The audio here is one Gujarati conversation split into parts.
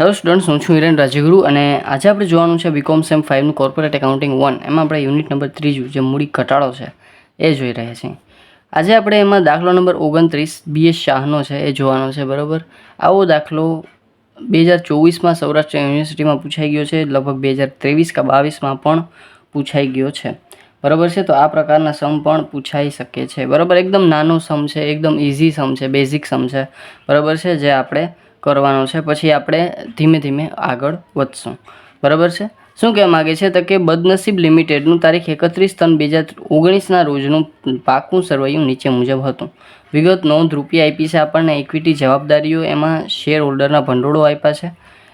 હેલો સ્ટુડન્ટ્સ હું છું હિરેન રાજગુરુ અને આજે આપણે જોવાનું છે બીકોમ સેમ ફાઇવનું કોર્પોરેટ એકાઉન્ટિંગ વન એમાં આપણે યુનિટ નંબર ત્રીજું જે મૂડી ઘટાડો છે, એ જોઈ રહ્યા છીએ. આજે આપણે એમાં દાખલો નંબર ઓગણત્રીસ બી એસ શાહનો છે, એ જોવાનો છે, બરાબર? આવો દાખલો બે હજાર ચોવીસમાં સૌરાષ્ટ્ર યુનિવર્સિટીમાં પૂછાઈ ગયો છે, લગભગ બે હજાર ત્રેવીસ કે બાવીસમાં પણ પૂછાઈ ગયો છે. બરાબર છે? તો આ પ્રકારના સમ પણ પૂછાઈ શકે છે. બરાબર? એકદમ નાનો સમ છે, એકદમ ઇઝી સમ છે બેઝિક સમ છે. બરાબર છે? જે આપણે કરવાનો છે, પછી આપણે ધીમે ધીમે આગળ વધશું. બરાબર છે? શું કહેવા માગે છે તો કે બદનસીબ લિમિટેડનું તારીખ એકત્રીસ ત્રણ બે હજાર ઓગણીસના રોજનું પાકું સરવૈયું નીચે મુજબ હતું. વિગત નોંધ, રૂપિયા આપી છે આપણને ઇક્વિટી જવાબદારીઓ એમાં શેર હોલ્ડરના ભંડોળો આપ્યા છે.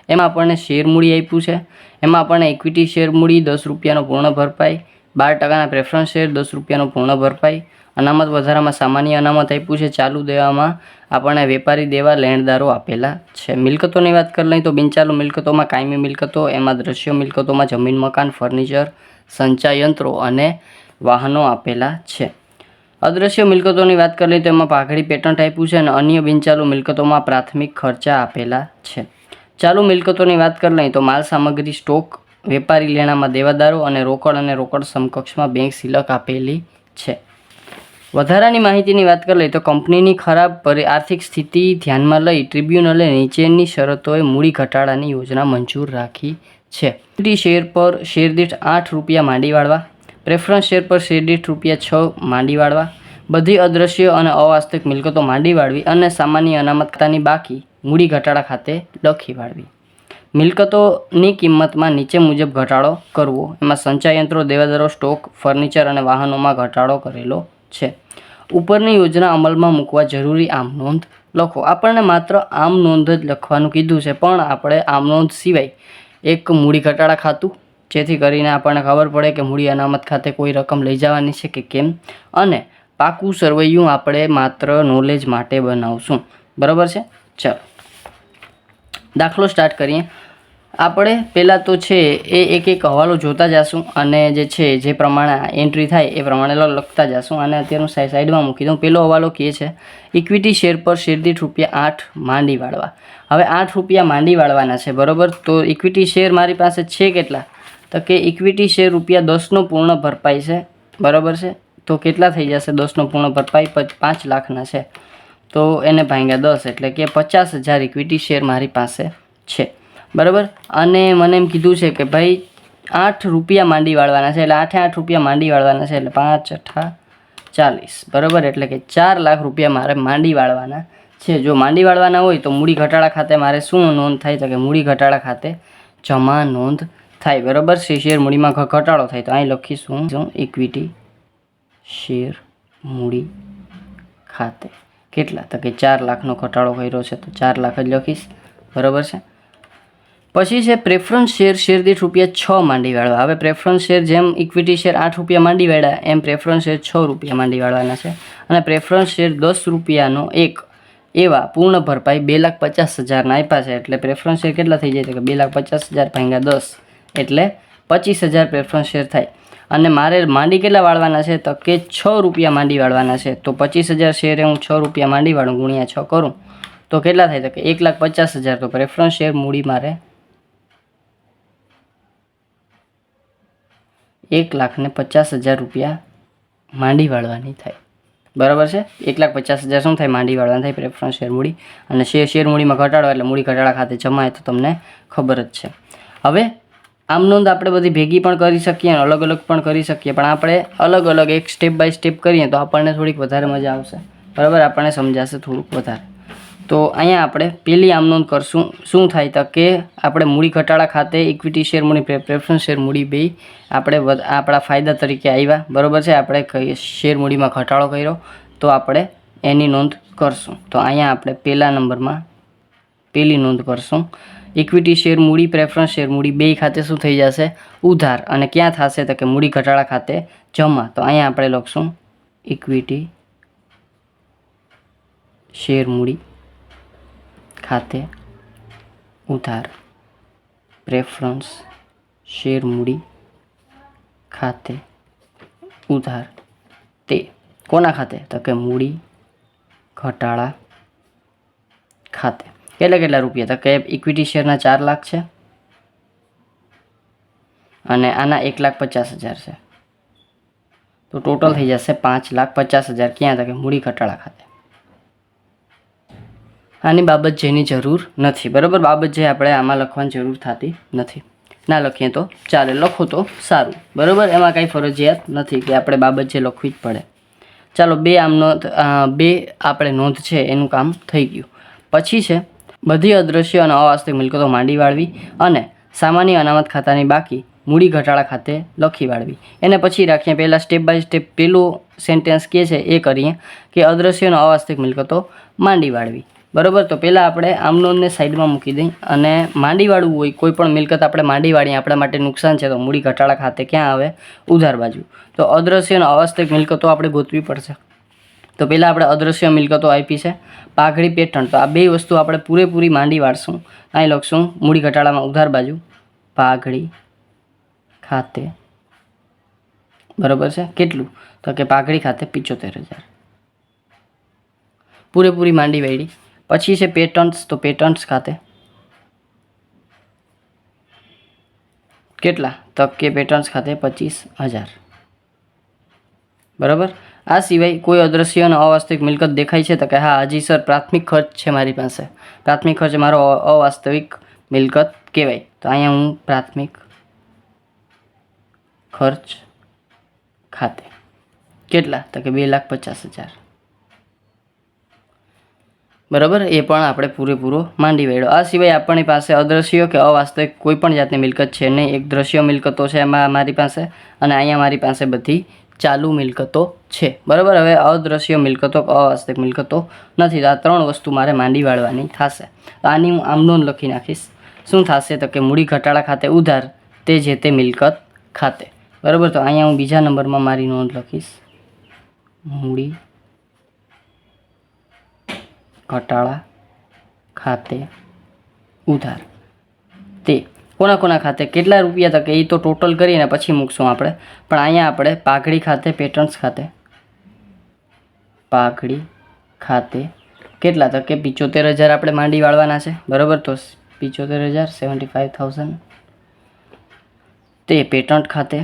એમાં આપણને શેર મૂડી આપ્યું છે. એમાં આપણને ઇક્વિટી શેર મૂડી દસ રૂપિયાનો પૂર્ણ ભરપાઈ, બાર ટકાના પ્રેફરન્સ શેર દસ રૂપિયાનો પૂર્ણ ભરપાઈ અનામત વધારામાં સામાન્ય અનામત આપ્યું છે. ચાલુ દેવામાં આપણને વેપારી દેવા લેણદારો આપેલા છે. મિલકતોની વાત કરી લઈએ તો બિનચાલુ મિલકતોમાં કાયમી મિલકતો, એમાં દ્રશ્ય મિલકતોમાં જમીન, મકાન, ફર્નિચર સંચાયંત્રો અને વાહનો આપેલા છે. અદ્રશ્ય મિલકતોની વાત કરી લઈએ તો એમાં પાઘડી પેટન્ટ આપ્યું છે અને અન્ય બિનચાલુ મિલકતોમાં પ્રાથમિક ખર્ચા આપેલા છે. ચાલુ મિલકતોની વાત કરી લઈએ તો માલ સામગ્રી, સ્ટોક, વેપારી લેણામાં દેવાદારો અને રોકડ અને રોકડ સમકક્ષમાં બેંક સિલક આપેલી છે. વધારાની માહિતીની વાત કરી લઈએ તો કંપનીની ખરાબ આર્થિક સ્થિતિ ધ્યાનમાં લઈ ટ્રિબ્યુનલે નીચેની શરતોએ મૂડી ઘટાડાની યોજના મંજૂર રાખી છે. ઇક્વિટી શેર પર શેર દીઠ આઠ રૂપિયા માંડી વાળવા, પ્રેફરન્સ શેર પર શેર દીઠ રૂપિયા છ માંડી વાળવા, બધી અદ્રશ્ય અને અવાસ્તવિક મિલકતો માંડી વાળવી અને સામાન્ય અનામતતાની બાકી મૂડી ઘટાડા ખાતે લખી વાળવી. મિલકતોની કિંમતમાં નીચે મુજબ ઘટાડો કરવો, એમાં સંચાયંત્રો, દેવાદારો, સ્ટોક, ફર્નિચર અને વાહનોમાં ઘટાડો કરેલો છે. ઉપરની યોજના અમલમાં મૂકવા જરૂરી આમ નોંધ લખો. આપણને માત્ર આમ નોંધ જ લખવાનું કીધું છે, પણ આપણે આમ નોંધ સિવાય એક મૂડી ઘટાડા ખાતું, જેથી કરીને આપણને ખબર પડે કે મૂડી અનામત ખાતે કોઈ રકમ લઈ જવાની છે કે કેમ. અને પાકું સરવૈયું આપણે માત્ર નોલેજ માટે બનાવશું. બરાબર છે? ચાલો. દાખલો સ્ટાર્ટ કરીએ. આપણે પહેલાં તો છે એ એક એક હવાલો જોતા જઈશું અને જે છે, જે પ્રમાણે એન્ટ્રી થાય એ પ્રમાણે લખતા જઈશું અને અત્યારનું સાઈ સાઈડમાં મૂકી દઉં. પહેલો હવાલો કહે છે ઇક્વિટી શેર પર શેરદીઠ રૂપિયા આઠ માંડી વાળવા. હવે આઠ રૂપિયા માંડી વાળવાના છે, બરાબર? તો ઇક્વિટી શેર મારી પાસે છે કેટલા? તો કે ઇક્વિટી શેર રૂપિયા દસનો પૂર્ણ ભરપાઈ છે, બરાબર છે? તો કેટલા થઈ જશે દસનો પૂર્ણ ભરપાઈ? પાંચ લાખના છે. તો એને ભાંગ્યા દસ, એટલે કે પચાસ હજાર ઇક્વિટી શેર મારી પાસે છે. બરાબર? અને મને એમ કીધું છે કે ભાઈ, આઠ રૂપિયા માંડી વાળવાના છે, એટલે આઠે આઠ રૂપિયા માંડી વાળવાના છે, એટલે પાંચ, અઠા, ચાલીસ. બરાબર? એટલે કે ચાર લાખ રૂપિયા મારે માંડી વાળવાના છે. જો માંડી વાળવાના હોય તો મૂડી ઘટાડા ખાતે મારે શું નોંધ થાય? તો કે મૂડી ઘટાડા ખાતે જમા નોંધ થાય. બરાબર? છે શેર મૂડીમાં ઘટાડો થાય. તો અહીં લખીશું. શું ઇક્વિટી શેર મૂડી ખાતે. કેટલા? તો કે ચાર લાખનો ઘટાડો કર્યો છે, તો ચાર લાખ જ લખીશ. બરાબર છે? પછી છે પ્રેફરન્સ શેર શેર દીઠ રૂપિયા છ માંડી વાળવા હવે પ્રેફરન્સ શેર જેમ ઇક્વિટી શેર આઠ રૂપિયા માંડી વાળ્યા એમ પ્રેફરન્સ શેર છ રૂપિયા માંડી વાળવાના છે. અને પ્રેફરન્સ શેર દસ રૂપિયાનો એક એવા પૂર્ણ ભરપાઈ બે લાખ પચાસ હજારના આપ્યા છે. એટલે પ્રેફરન્સ શેર કેટલા થઈ જાય તો કે બે લાખ પચાસ હજાર ભાંગ્યા દસ. એટલે પચીસ હજાર પ્રેફરન્સ શેર થાય. અને મારે માંડી કેટલા વાળવાના છે? તો કે છ રૂપિયા માંડી વાળવાના છે. તો પચીસ હજાર શેરે હું છ રૂપિયા માંડી વાળું ગુણ્યા છ કરું. તો કેટલા થાય? તો કે એક લાખ પચાસ હજાર. તો પ્રેફરન્સ શેર મૂડી મારે એક લાખને પચાસ હજાર રૂપિયા માંડી વાળવાની થાય. બરાબર છે? એક લાખ પચાસ હજાર શું થાય? માંડી વાળવાની થાય, પ્રેફરન્સ શેર મૂડી. અને શેર શેર મૂડીમાં ઘટાડો એટલે મૂડી ઘટાડા ખાતે જમાય તો તમને ખબર જ છે. હવે, આમ નોંધ આપણે બધી ભેગી પણ કરી શકીએ અને અલગ અલગ પણ કરી શકીએ. પણ આપણે અલગ અલગ એક સ્ટેપ બાય સ્ટેપ કરીએ તો આપણને થોડીક વધારે મજા આવશે. બરાબર? આપણને સમજાશે થોડુંક વધારે. તો અહીંયા આપણે પેલી આમ નોંધ કરશું. શું થાય તો કે આપણે મૂડી ઘટાડા ખાતે ઇક્વિટી શેર મૂડી પ્રેફરન્સ શેર મૂડી બે આપણે આપણા ફાયદા તરીકે આવ્યા બરાબર છે? આપણે શેર મૂડીમાં ઘટાડો કર્યો. તો આપણે એની નોંધ કરશું. તો અહીંયા આપણે પહેલા નંબરમાં પેલી નોંધ કરશું. ઇક્વિટી શેર મૂડી પ્રેફરન્સ શેર મૂડી બે ખાતે શું થઈ જશે? ઉધાર. અને ક્યાં થશે તો કે મૂડી ઘટાડા ખાતે જમા. તો અહીંયા આપણે લખશું ઇક્વિટી શેર મૂડી. ખાતે ઉધાર પ્રેફરન્સ શેર મૂડી ખાતે ઉધાર. તે કોના ખાતે? તો કે મૂડી, ઘટાડા, ખાતે. કેટલા કેટલા રૂપિયા? તો કે ઇક્વિટી શેરના ચાર લાખ છે અને આના એક લાખ પચાસ હજાર છે. તો ટોટલ થઈ જશે પાંચ લાખ પચાસ હજાર. ક્યાં? તો કે મૂડી ઘટાડા ખાતે. આની બાબત જેની જરૂર નથી. બરાબર? બાબત જે આપણે આમાં લખવાની જરૂર થતી નથી. ના લખીએ તો ચાલે. લખો તો સારું. બરાબર? એમાં કાંઈ ફરજિયાત નથી કે આપણે બાબત જે લખવી જ પડે. ચાલો, બે આમ નોંધ બે આપણે નોંધ છે, એનું કામ થઈ ગયું. પછી છે, બધી અદ્રશ્ય અને અવાસ્તવિક મિલકતો માંડી વાળવી અને સામાન્ય અનામત ખાતાની બાકી મૂડી ઘટાડા ખાતે લખી વાળવી. એને પછી રાખીએ પહેલાં સ્ટેપ બાય સ્ટેપ પેલું સેન્ટેન્સ કે છે એ કરીએ કે અદ્રશ્ય અને અવાસ્તવિક મિલકતો માંડી વાળવી. બરાબર, તો પહેલાં આપણે આમનોનને સાઈડમાં મૂકી દઈ અને માંડી વાળવું હોય, કોઈ પણ મિલકત આપણે માંડીવાળી, આપણા માટે નુકસાન છે, તો મૂડી ઘટાડા ખાતે ક્યાં આવે? ઉધાર બાજુ. તો અદ્રશ્ય અને અવાસ્તવિક મિલકતો આપણે ગોતવી પડશે. તો પહેલાં આપણે અદ્રશ્ય મિલકતો આપી છે, પાઘડી પેઠણ તો આ બે વસ્તુ આપણે પૂરેપૂરી માંડી વાળશું. અહીં લખશું, મૂડી ઘટાડામાં ઉધાર બાજુ, પાઘડી ખાતે. બરાબર છે? કેટલું? તો કે પાઘડી ખાતે પિચોતેર હજાર. પૂરેપૂરી માંડી વાળી પછી છે પેટર્ન્સ તો પેટન્ટ્સ ખાતે. કેટલા? તો કે પેટર્ન્સ ખાતે પચીસ હજાર. બરાબર? આ સિવાય કોઈ અદ્રશ્ય અને અવાસ્તવિક મિલકત દેખાય છે તો કે હા, હજી સર, પ્રાથમિક ખર્ચ છે મારી પાસે. પ્રાથમિક ખર્ચ મારો અવાસ્તવિક મિલકત કહેવાય. તો અહીંયા હું પ્રાથમિક ખર્ચ ખાતે. કેટલા? તો કે બે લાખ પચાસ હજાર. બરાબર? એ પણ આપણે પૂરેપૂરો માંડી વેડો આ સિવાય આપણી પાસે અદ્રશ્ય કે અવાસ્તવિક કોઈ પણ જાતની મિલકત છે નહીં. એક દ્રશ્ય મિલકતો છે એમાં મારી પાસે અને અહીંયા મારી પાસે બધી ચાલુ મિલકતો છે. બરાબર? હવે અદ્રશ્ય મિલકતો કે અવાસ્તવિક મિલકતો નથી. આ ત્રણ વસ્તુ મારે માંડી વાળવાની થશે. તો આની હું આમ નોંધ લખી નાખીશ. શું થશે? તો કે મૂડી ઘટાડા ખાતે ઉધાર, તે જે તે મિલકત ખાતે. બરાબર? તો અહીંયા હું બીજા નંબરમાં મારી નોંધ લખીશ. મૂડી ઘટાડા, ખાતે ઉધાર. તે કોના કોના ખાતે? કેટલા રૂપિયા તકે? એ તો ટોટલ કરીને પછી મૂકશું આપણે. પણ અહીંયા આપણે પાઘડી ખાતે પેટર્ન્સ ખાતે. પાઘડી ખાતે કેટલા તકે? પિચોતેર હજાર આપણે માંડી વાળવાના છે. બરાબર? તો પિચોતેર હજાર સેવન્ટી ફાઇવ થાઉઝન્ડ તે પેટન્ટ ખાતે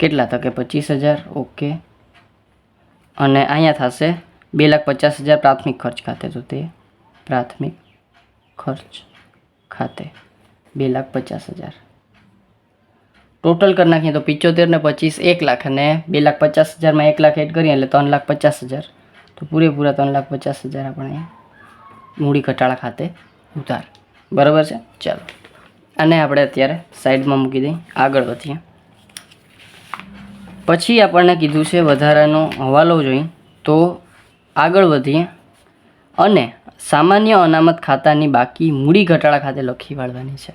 કેટલા તકે? પચીસ હજાર? ઓકે. અને અહીંયા થશે બે લાખ પચાસ હજાર પ્રાથમિક ખર્ચ ખાતે. તો તે પ્રાથમિક ખર્ચ ખાતે બે લાખ પચાસ હજાર. ટોટલ કરી નાખીએ તો પિચોતેર ને પચીસ એક લાખ અને બે લાખ પચાસ હજારમાં એક લાખ એડ કરીએ એટલે ત્રણ લાખ પચાસ હજાર. તો પૂરેપૂરા ત્રણ લાખ પચાસ હજાર આપણે મૂડી ઘટાડા ખાતે ઉધાર બરાબર છે? ચાલો. આને આપણે અત્યારે સાઈડમાં મૂકી દઈએ. આગળ વધીએ. પછી આપણને કીધું છે વધારાનો હવાલો જોઈ. તો આગળ વધીએ. અને સામાન્ય અનામત ખાતાની બાકી મૂડી ઘટાડા ખાતે લખી વાળવાની છે.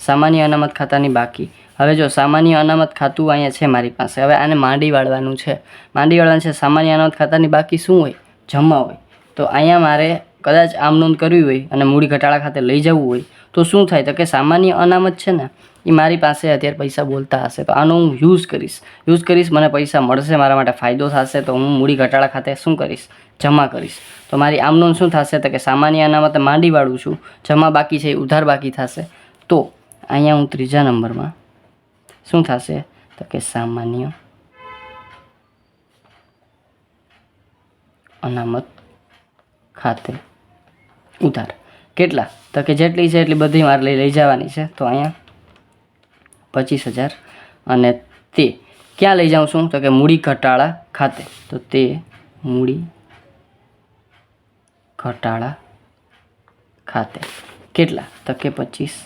સામાન્ય અનામત ખાતાની બાકી. હવે જો સામાન્ય અનામત ખાતું અહીંયા છે મારી પાસે. હવે આને માંડી વાળવાનું છે. માંડી વાળવાનું છે સામાન્ય અનામત ખાતાની બાકી શું હોય? જમા હોય. તો અહીંયા મારે કદાચ આમ નોંધ કરવી હોય અને મૂડી ઘટાડા ખાતે લઈ જવું હોય, તો શું થાય? તો કે સામાન્ય અનામત છે ને એ મારી પાસે અત્યારે પૈસા બોલતા હશે. તો આનો હું યુઝ કરીશ. યુઝ કરીશ, મને પૈસા મળશે, મારા માટે ફાયદો થશે, તો હું મૂડી ઘટાડા ખાતે શું કરીશ? જમા કરીશ. તો મારી આમ નોંધ શું થશે? તો કે સામાન્ય અનામત માંડી વાળું છું, જમા બાકી છે એ ઉધાર બાકી થશે. તો અહીંયા હું ત્રીજા નંબરમાં. શું થશે? તો કે સામાન્ય અનામત ખાતે. ઉધાર. કેટલા? તો કે જેટલી છે એટલી બધી મારે લઈ લઈ જવાની છે. તો અહીંયા પચીસ હજાર. અને તે ક્યાં લઈ જાઉં છું? તો કે મૂડી ઘટાડા ખાતે. તો તે મૂડી ઘટાડા ખાતે. કેટલા? તો કે પચીસ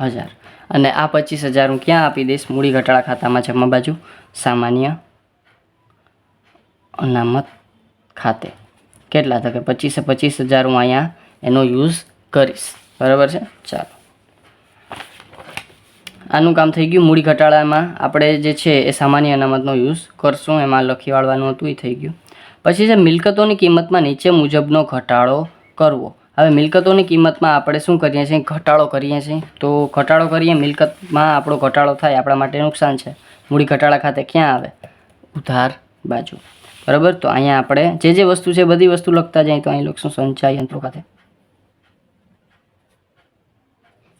હજાર. અને આ પચીસ હજાર હું ક્યાં આપી દઈશ? મૂડી ઘટાડા ખાતામાં જમા બાજુ. સામાન્ય અનામત ખાતે. કેટલા તો પચીસે પચીસ હજાર હું અહીંયા એનો યુઝ કરીશ. બરાબર છે? ચાલો. આનું કામ થઈ ગયું મૂડી ઘટાડામાં. આપણે જે છે એ સામાન્ય અનામતનો યુઝ કરશું. એમાં લખી વાળવાનું હતું, એ થઈ ગયું. પછી છે, મિલકતોની કિંમતમાં નીચે મુજબનો ઘટાડો કરવો. હવે મિલકતોની કિંમતમાં આપણે શું કરીએ છીએ? ઘટાડો કરીએ છીએ. તો ઘટાડો કરીએ, મિલકતમાં આપણો ઘટાડો થાય. આપણા માટે નુકસાન છે. મૂડી ઘટાડા ખાતે ક્યાં આવે? ઉધાર બાજુ. બરાબર? તો અહીંયા આપણે જે જે વસ્તુ છે, બધી વસ્તુ લખતા જાય તો અહીં લખશું સંચય યંત્રો ખાતે.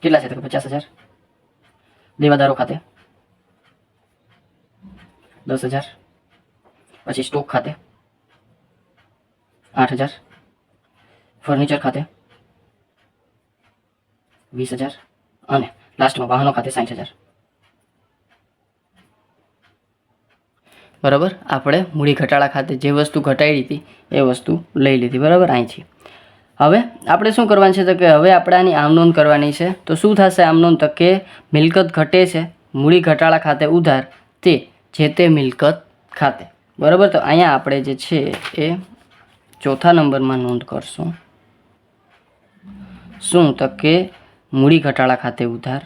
કેટલા છે? તો કે પચાસ હજાર. દેવાદારો ખાતે. દસ હજાર. પછી સ્ટોક ખાતે. આઠ હજાર. ફર્નિચર ખાતે. વીસ હજાર. અને લાસ્ટમાં વાહનો ખાતે સાઠ હજાર. બરાબર? આપણે મૂડી ઘટાડા ખાતે જે વસ્તુ ઘટાડી હતી, એ વસ્તુ લઈ લીધી. બરાબર? અહીંથી. હવે આપણે શું કરવાનું છે? તો કે હવે આપણે આની આમનોંધ કરવાની છે. તો શું થશે આમનોંધ તો કે મિલકત ઘટે છે. મૂડી ઘટાડા ખાતે ઉધાર તે જે તે મિલકત ખાતે. બરાબર? તો અહીંયા આપણે જે છે એ ચોથા નંબરમાં નોંધ કરશું. શું? તો કે મૂડી ઘટાડા ખાતે ઉધાર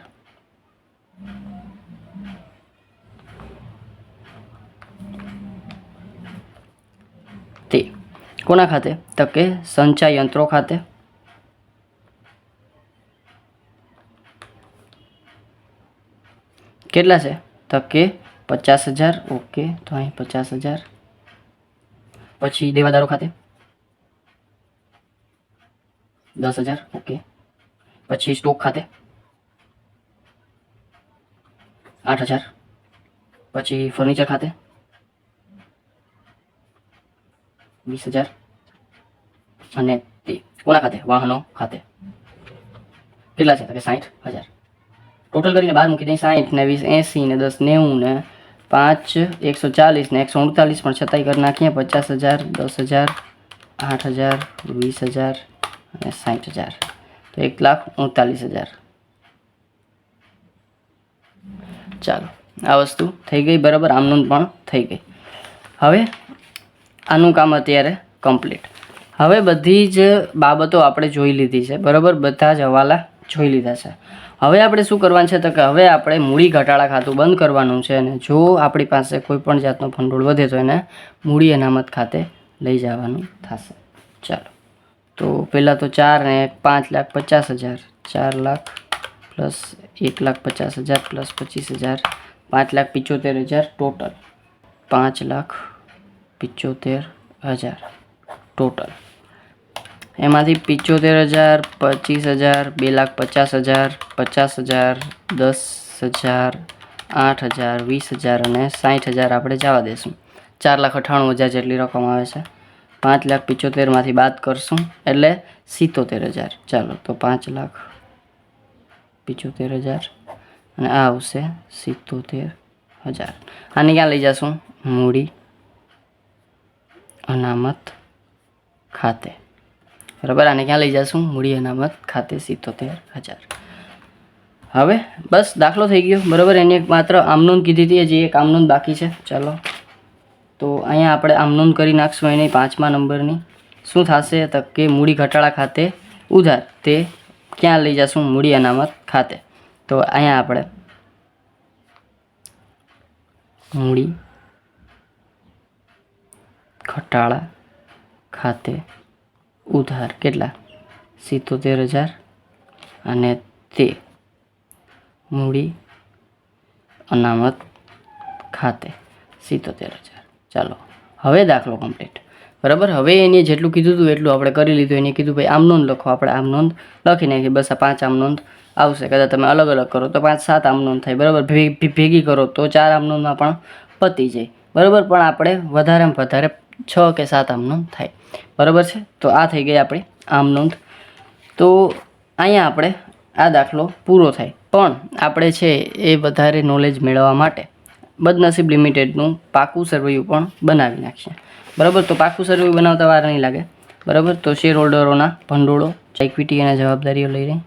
તે કોના ખાતે તો કે સંચય યંત્રો ખાતે કેટલા છે તો કે પચાસ હજાર ઓકે તો અહીં પચાસ હજાર પછી દેવાદારો ખાતે દસ હજાર ઓકે પછી સ્ટોક ખાતે આઠ હજાર પછી ફર્નિચર ખાતે વીસ હજાર અને તે કોના ખાતે વાહનો ખાતે કેટલા છે તો કે સાઠ હજાર ટોટલ કરીને બાર મૂકી દઈએ સાઠ ને વીસ એંસી ને દસ નેવું ને પાંચ એકસો ચાલીસ ને એકસો ઉડતાલીસ પણ છતાંય કરી નાખીએ પચાસ હજાર દસ હજાર આઠ હજાર વીસ હજાર અને સાઠ હજાર તો એક લાખ ઉડતાલીસ હજાર ચાલો આ વસ્તુ થઈ ગઈ બરાબર આમનું પણ થઈ ગઈ હવે આનું કામ અત્યારે કમ્પ્લીટ હવે બધી જ બાબતો આપણે જોઈ લીધી છે. બરાબર? બધા જ હવાલા જોઈ લીધા છે. હવે આપણે શું કરવાનું છે તો કે હવે આપણે મૂડી ઘટાડા ખાતું બંધ કરવાનું છે અને જો આપણી પાસે કોઈ પણ જાતનો ભંડોળ વધે તો એને મૂડી અનામત ખાતે લઈ જવાનું થશે. ચાલો. તો પહેલાં તો ચાર ને પાંચ લાખ પચાસ હજાર. ચાર લાખ પ્લસ એક લાખ પચાસ હજાર પ્લસ પચીસ હજાર. પાંચ લાખ પંચોતેર હજાર ટોટલ. પાંચ લાખ પિચોતેર હજાર ટોટલ. એમાંથી પિચોતેર હજાર, પચીસ હજાર, બે લાખ પચાસ હજાર પચાસ હજાર, દસ હજાર, આઠ હજાર, વીસ હજાર અને સાઠ હજાર આપણે જવા દઈશું ચાર લાખ અઠ્ઠાણું હજાર જેટલી રકમ આવે છે. પાંચ લાખ પિચોતેરમાંથી બાદ કરશું એટલે સિત્તોતેર હજાર. ચાલો તો પાંચ લાખ પિચોતેર હજાર અને આ આવશે સિત્તોતેર હજાર. આને ક્યાં લઈ જશું? મૂડી. અનામત ખાતે. બરાબર? આને ક્યાં લઈ જશું? મૂડી અનામત ખાતે સિત્તોતેર હજાર. હવે બસ દાખલો થઈ ગયો. બરાબર? એની એક માત્ર આમનોંધ કીધી હતી. હજી એક આમનોંધ બાકી છે. ચાલો. તો અહીંયા આપણે આમનોંધ કરી નાખશું એની પાંચમા નંબરની. શું થશે? તો કે મૂડી ઘટાડા ખાતે ઉધાર. તે ક્યાં લઈ જશું? મૂડી અનામત ખાતે. તો અહીંયા આપણે મૂડી ઘટાડા ખાતે ઉધાર કેટલા? સિત્તોતેર હજાર અને તે મૂડી અનામત ખાતે સિત્તોતેર હજાર. ચાલો, હવે દાખલો કમ્પ્લીટ બરાબર? હવે એને જેટલું કીધું હતું એટલું આપણે કરી લીધું. એને કીધું, ભાઈ, આમ નોંધ લખો, આપણે આમ નોંધ લખી નાખી બસ આ પાંચ આમ નોંધ આવશે. કદાચ તમે અલગ અલગ કરો. તો પાંચ સાત આમ નોંધ થાય. બરાબર? ભેગી કરો તો ચાર આમ નોંધમાં પણ પતી જાય. બરાબર? પણ આપણે વધારેમાં વધારે છ કે સાત આમ નોંધ થાય. બરાબર છે? તો આ થઈ ગઈ આપણી આમ નોંધ. તો અહીંયા આપણે આ દાખલો પૂરો થાય. પણ આપણે છે એ વધારે નોલેજ મેળવવા માટે બદનસીબ લિમિટેડનું પાકું સર્વૈયું પણ બનાવી નાખીએ. બરાબર? તો પાકું સર્વૈયું બનાવતા વાર નહીં લાગે. બરાબર? તો શેર હોલ્ડરોના ભંડોળો ઇક્વિટી અને જવાબદારીઓ લઈ રહી.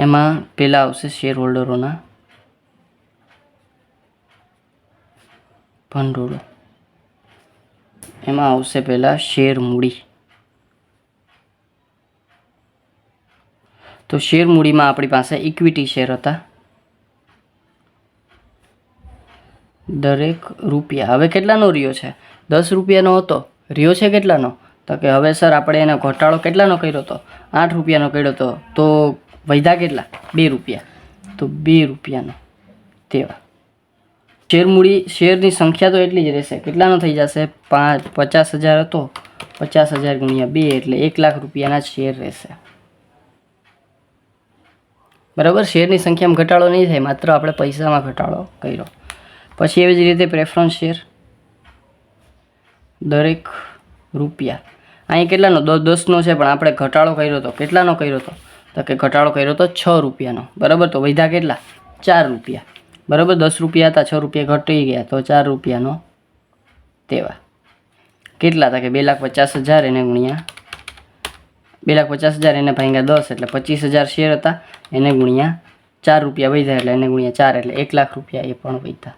એમાં પહેલાં આવશે શેર હોલ્ડરોના ભંડોળો એમાં આવશે પહેલાં શેર મૂડી. તો શેર મૂડીમાં આપણી પાસે ઇક્વિટી શેર હતા. દરેક રૂપિયા. હવે કેટલાનો રહ્યો છે? દસ રૂપિયાનો હતો. રહ્યો છે કેટલાનો? તો કે હવે સર આપણે એનો ઘટાડો કેટલાનો કર્યો હતો? આઠ રૂપિયાનો કર્યો હતો. તો વૈધા કેટલા? બે રૂપિયા. તો બે રૂપિયાનો તેવા. શેર મૂડી, શેરની સંખ્યા તો એટલી જ રહેશે. કેટલાનો થઈ જશે? પાંચ, પચાસ હજાર હતો. પચાસ હજાર ગુણ્યા બે એટલે એક લાખ રૂપિયાના શેર રહેશે. બરાબર? શેરની સંખ્યામાં ઘટાડો નહીં થાય. માત્ર આપણે પૈસામાં ઘટાડો કર્યો. પછી એવી જ રીતે પ્રેફરન્સ શેર દરેક રૂપિયા. અહીં કેટલાનો? દસ, દસનો છે, પણ આપણે ઘટાડો કર્યો હતો કેટલાનો કર્યો હતો તો કે ઘટાડો કર્યો હતો છ રૂપિયાનો. બરાબર? તો વૈધા કેટલા? ચાર રૂપિયા. બરાબર? દસ રૂપિયા હતા, છ રૂપિયા ઘટી ગયા, તો ચાર રૂપિયાનો તેવા. કેટલા હતા કે બે લાખ પચાસ હજાર એને ગુણ્યા? બે લાખ પચાસ હજાર એને ભાંગ્યા દસ, એટલે પચીસ હજાર શેર હતા, એને ગુણ્યા ચાર રૂપિયા વધ્યા, એટલે એને ગુણ્યા ચાર, એટલે એક લાખ રૂપિયા એ પણ વધ્યા.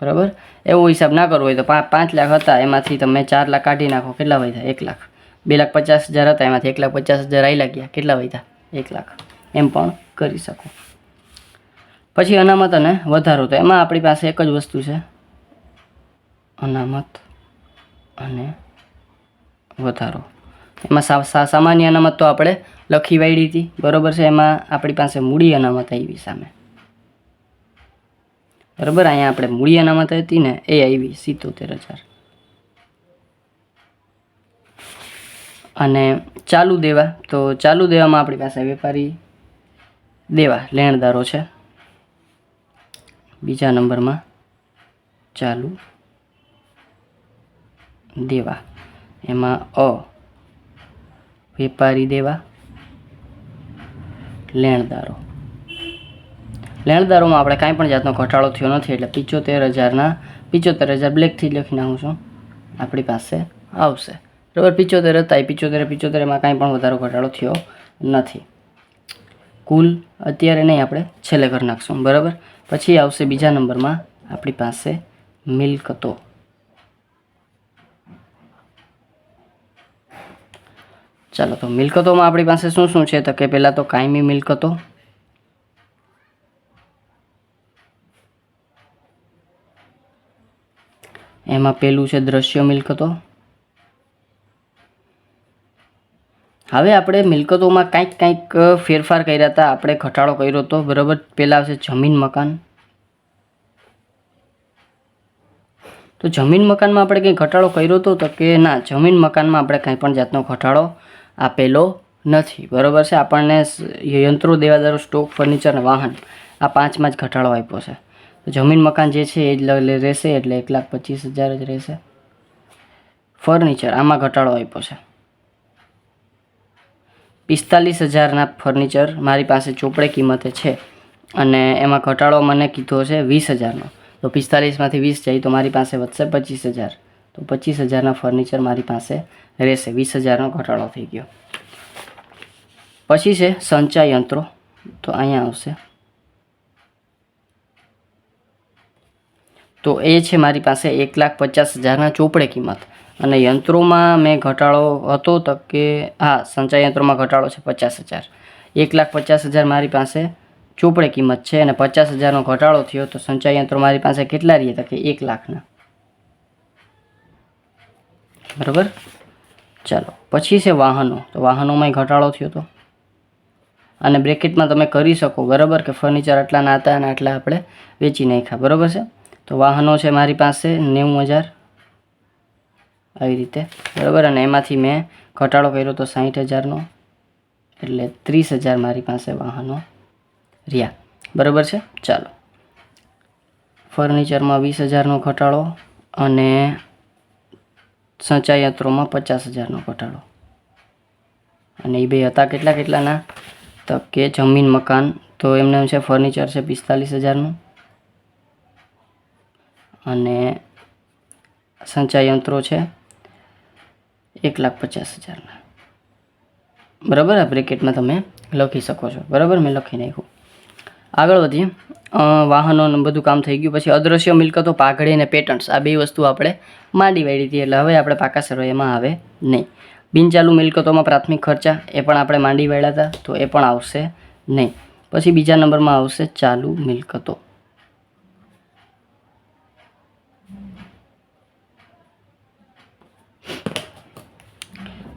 બરાબર? એવો હિસાબ ના કરવો હોય તો પાંચ લાખ હતા, એમાંથી તમે ચાર લાખ કાઢી નાખો, કેટલા વધ્યા? એક લાખ. બે લાખ પચાસ હજાર હતા, એમાંથી એક લાખ પચાસ હજાર આવી ગયા. કેટલા વધ્યા એક લાખ. એમ પણ કરી શકો. પછી અનામત અને વધારો. તો એમાં આપણી પાસે એક જ વસ્તુ છે. અનામત અને વધારો. એમાં સામાન્ય અનામત તો આપણે લખી વાળી હતી. બરોબર છે? એમાં આપણી પાસે મૂડી અનામત આવી સામે. બરાબર? અહીંયા આપણે મૂડી અનામત હતી ને, એ આવી સિત્તોતેર હજાર. અને ચાલુ દેવા. તો ચાલુ દેવામાં આપણી પાસે વેપારી દેવા લેણદારો છે. બીજા નંબરમાં ચાલુ દેવા. એમાં અ વેપારી દેવા, લેણદારો. લેણદારોમાં આપણે કાંઈ પણ જાતનો ઘટાડો થયો નથી એટલે પિચોતેર હજારના, પિચોતેર હજાર બ્લેકથી લખી નાખું છું. આપણી પાસે આવશે. બરાબર, પિચોતેર હતા. એ પિચોતેર, પિચોતેરમાં કાંઈ પણ વધારો ઘટાડો થયો નથી. કુલ અત્યારે નહીં આપણે છેલ્લે કરી નાખશું. બરાબર? પછી આવશે બીજા નંબરમાં આપણી પાસે મિલકતો ચાલો, તો મિલકતોમાં આપણી પાસે શું શું છે? તો કે પહેલાં તો કાયમી મિલકતો એમાં પેલું છે દ્રશ્ય મિલકતો હવે આપણે મિલકતોમાં કાંઈક કાંઈક ફેરફાર કર્યા હતા. આપણે ઘટાડો કર્યો હતો. બરાબર? પહેલાં આવશે જમીન મકાન. તો જમીન મકાનમાં આપણે કંઈ ઘટાડો કર્યો હતો તો કે ના, જમીન મકાનમાં આપણે કંઈ પણ જાતનો ઘટાડો આપેલો નથી. બરાબર છે? આપણને યંત્રો દેવાદારો, સ્ટોક, ફર્નિચર અને વાહન આ પાંચમાં જ ઘટાડો આપ્યો છે. તો જમીન મકાન જે છે એ જ રહેશે એટલે એક લાખ પચીસ હજાર જ રહેશે. ફર્નિચર આમાં ઘટાડો આપ્યો છે. પિસ્તાલીસ હજારના ફર્નિચર મારી પાસે ચોપડે કિંમતે છે અને એમાં ઘટાડો મને કીધો છે વીસ હજારનો. તો પિસ્તાલીસમાંથી વીસ જાય તો મારી પાસે વધશે પચીસ હજાર. તો પચીસ હજારના ફર્નિચર મારી પાસે રહેશે. વીસ હજારનો ઘટાડો થઈ ગયો. પછી છે સંચય યંત્રો. તો અહીંયા આવશે. તો એ છે મારી પાસે એક લાખ પચાસ હજારના ચોપડે કિંમત. અને યંત્રોમાં મેં ઘટાડો હતો તો કે, હા સંચાઈ યંત્રોમાં ઘટાડો છે પચાસ હજાર. એક લાખ પચાસ હજાર મારી પાસે ચોપડે કિંમત છે અને પચાસ હજારનો ઘટાડો થયો તો સંચાઈ યંત્રો મારી પાસે કેટલા રહી તો કે એક લાખના. બરાબર? ચાલો, પછી છે વાહનો. તો વાહનોમાંય ઘટાડો થયો હતો અને બ્રેકેટમાં તમે કરી શકો, બરાબર? કે ફર્નિચર આટલાના હતા અને આટલા આપણે વેચી નાખ્યા. બરાબર છે? તો વાહનો છે મારી પાસે નેવું હજાર. આવી રીતે. બરાબર? અને એમાંથી મેં ઘટાડો કર્યો તો સાહીઠ હજારનો, એટલે ત્રીસ હજાર મારી પાસે વાહનો રહ્યા. બરાબર છે? ચાલો. ફર્નિચરમાં વીસ હજારનો ઘટાડો અને સંચાયંત્રોમાં પચાસ હજારનો ઘટાડો. અને એ બે હતા કેટલા કેટલાના? તો કે જમીન, મકાન, તો એમને એમ છે ફર્નિચર છે પિસ્તાલીસ હજારનું. અને સંચાયંત્રો છે એક લાખ પચાસ હજારના બરાબર? આ બ્રેકેટમાં તમે લખી શકો છો. બરાબર? મેં લખી નાખ્યું. આગળ વધીએ. વાહનો બધું કામ થઈ ગયું. પછી અદ્રશ્ય મિલકતો, પાઘડી અને પેટન્ટ્સ આ બે વસ્તુ આપણે માંડી વાળી હતી. એટલે હવે આપણે પાકા સર્વે આવે નહીં. બિનચાલુ મિલકતોમાં પ્રાથમિક ખર્ચા એ પણ આપણે માંડી વાળ્યા હતા, તો એ પણ આવશે નહીં. પછી બીજા નંબરમાં આવશે ચાલુ મિલકતો.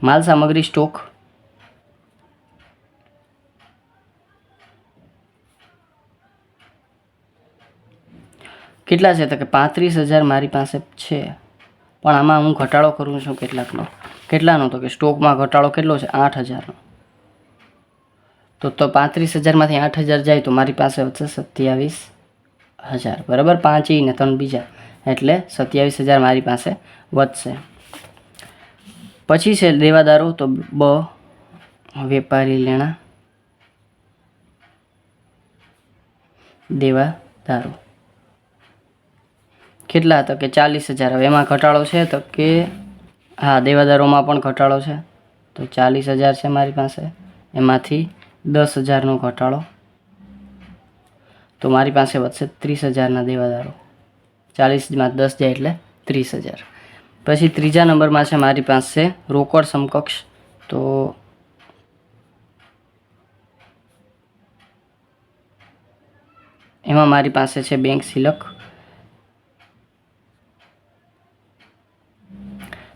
માલ સામગ્રી સ્ટોક. કેટલા છે તો કે પાંત્રીસ હજાર મારી પાસે છે. પણ આમાં હું ઘટાડો કરું છું કેટલાકનો. કેટલાનો તો કે સ્ટોકમાં ઘટાડો કેટલો છે? આઠ હજારનો. તો તો પાંત્રીસ હજારમાંથી આઠ હજાર જાય તો મારી પાસે વધશે સત્યાવીસ હજાર. બરાબર? પાંચ ને ત્રણ બીજા. એટલે સત્યાવીસ હજાર મારી પાસે વધશે. પછી છે દેવાદારો તો બ, વેપારી લેણા. દેવાદારો. કેટલા તો કે ચાલીસ હજાર હવે એમાં ઘટાડો છે તો કે, હા, દેવાદારોમાં પણ ઘટાડો છે. તો ચાલીસ હજાર છે મારી પાસે. એમાંથી દસ હજારનો ઘટાડો. તો મારી પાસે વધશે ત્રીસ હજારના દેવાદારો. ચાલીસમાં દસ જાય એટલે ત્રીસ હજાર. પછી ત્રીજા નંબરમાં છે મારી પાસે રોકડ સમકક્ષ. તો એમાં મારી પાસે છે બેંક સિલક.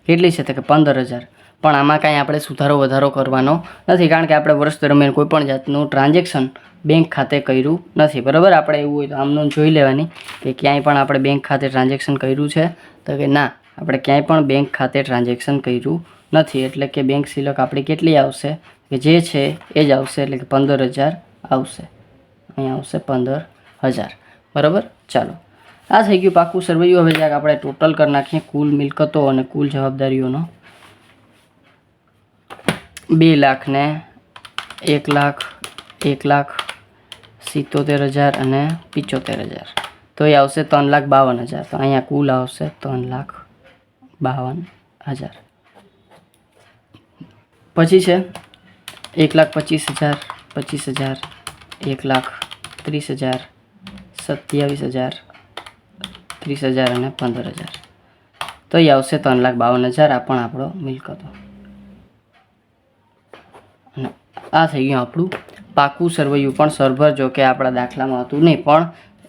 કેટલી છે તો કે પંદર હજાર. પણ આમાં કાંઈ આપણે સુધારો વધારો કરવાનો નથી, કારણ કે આપણે વર્ષ દરમિયાન કોઈપણ જાતનું ટ્રાન્ઝેક્શન બેંક ખાતે કર્યું નથી. બરાબર? આપણે એવું હોય તો આમનું જોઈ લેવાની કે ક્યાંય પણ આપણે બેંક ખાતે ટ્રાન્ઝેક્શન કર્યું છે. તો કે ના આપણે ક્યાંય પણ બેંક ખાતે ટ્રાન્ઝેક્શન કર્યું નથી, એટલે કે બેંક સિલક આપણી કેટલી આવશે? કે જે છે એ જ આવશે, એટલે કે પંદર હજાર આવશે. અહીંયા આવશે પંદર હજાર. બરાબર? ચાલો. આ થઈ ગયું પાકું સરવૈયું હવે જ્યાં આપણે ટોટલ કરી નાખીએ કુલ મિલકતો અને કુલ જવાબદારીઓનો. બે લાખ ને એક લાખ એક લાખ સિત્તોતેર હજાર અને પિચોતેર હજાર. તો એ આવશે ત્રણ લાખ બાવન હજાર. તો અહીંયા કુલ આવશે ત્રણ લાખ બાવન હજાર. પછી છે, એક લાખ પચીસ હજાર પચીસ હજાર, એક લાખ ત્રીસ હજાર, સત્યાવીસ હજાર, ત્રીસ હજાર અને પંદર હજાર. તો એ આવશે ત્રણ લાખ બાવન હજાર, આ પણ આપણો મિલકતો અને આ થઈ ગયું આપણું પાકું સર્વૈયું. પણ સરભર જો કે આપણા દાખલામાં હતું નહીં, પણ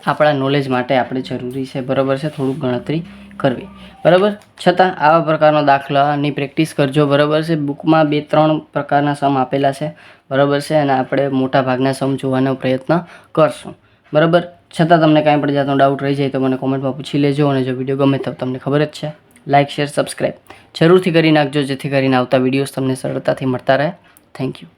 આપણા નોલેજ માટે આપણે જરૂરી છે. બરાબર છે? થોડુંક ગણતરી. કરવી. બરાબર? છતાં આવા પ્રકારનો દાખલાની પ્રેક્ટિસ કરજો. બરાબર છે? બુકમાં બે ત્રણ પ્રકારના સમ આપેલા છે. બરાબર છે? અને આપણે મોટા ભાગના સમ જોવાનો પ્રયત્ન કરશું. બરાબર? છતાં તમને કાંઈ પણ જાતનો ડાઉટ રહી જાય તો મને કોમેન્ટમાં પૂછી લેજો અને જો વીડિયો ગમે તો તમને ખબર જ છે. લાઇક શેર સબસ્ક્રાઈબ જરૂરથી કરી નાખજો જેથી કરીને આવતા વિડીયોઝ તમને સરળતાથી મળતા રહે. Thank you